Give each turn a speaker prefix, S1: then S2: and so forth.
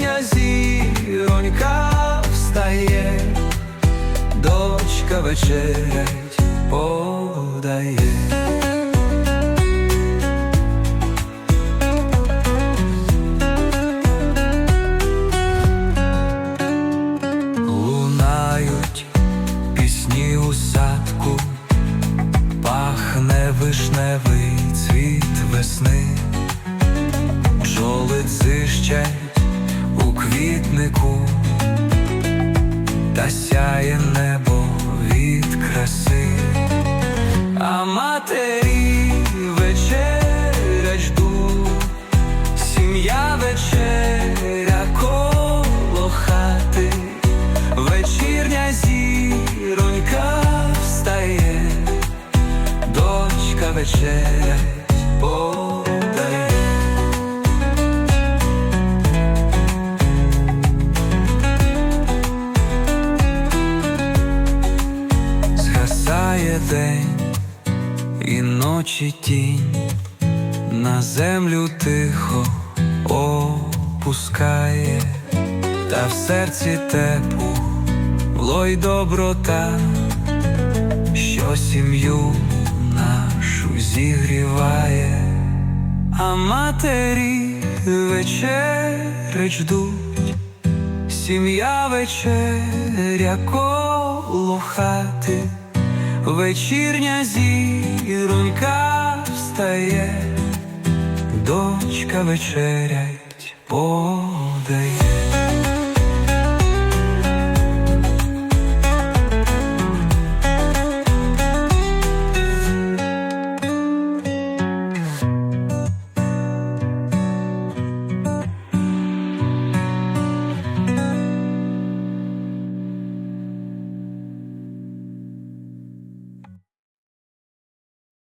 S1: Вечірня зіронька встає, дочка вечерять подає. Лунають пісні у пахне вишневий цвіт весни дзищать у квітнику, та сяє небо від краси, а матері вечерять ждуть, сім'я вечеря коло хати, вечірня зіронька встає, дочка вечерять Згасає день і ночі тінь, на землю тихо опускає, та в серці тепло, й доброта, що сім'ю нашу зігріває, а матері вечерять ждуть. Сім'я вечеря коло хати, вечірня зіронька встає, дочка вечерять подає.